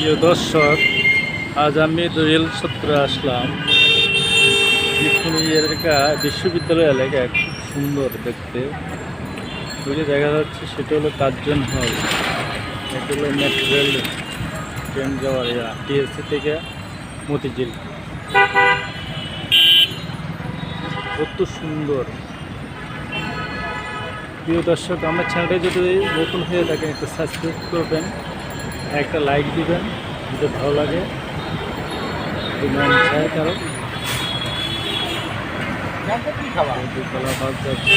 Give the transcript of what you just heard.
প্রিয় দর্শক, আজ আমি রেল সূত্রে আসলাম এলাকা, বিশ্ববিদ্যালয় এলাকা খুব সুন্দর দেখতে। ওই দেখা যাচ্ছে সেটা হলো কার্জন হল। এটা হলো মেট্রো রেল ট্রেন যাওয়ার ইয়া, টিএসসি থেকে মতিঝিল। কত সুন্দর। প্রিয় দর্শক, আমার চ্যানেলটা যদি নতুন হয়ে থাকেন একটু সাবস্ক্রাইব করবেন। একটা লাইক দিবেন যদি ভালো লাগে। চায় কারও। দুতলা বাস যাচ্ছে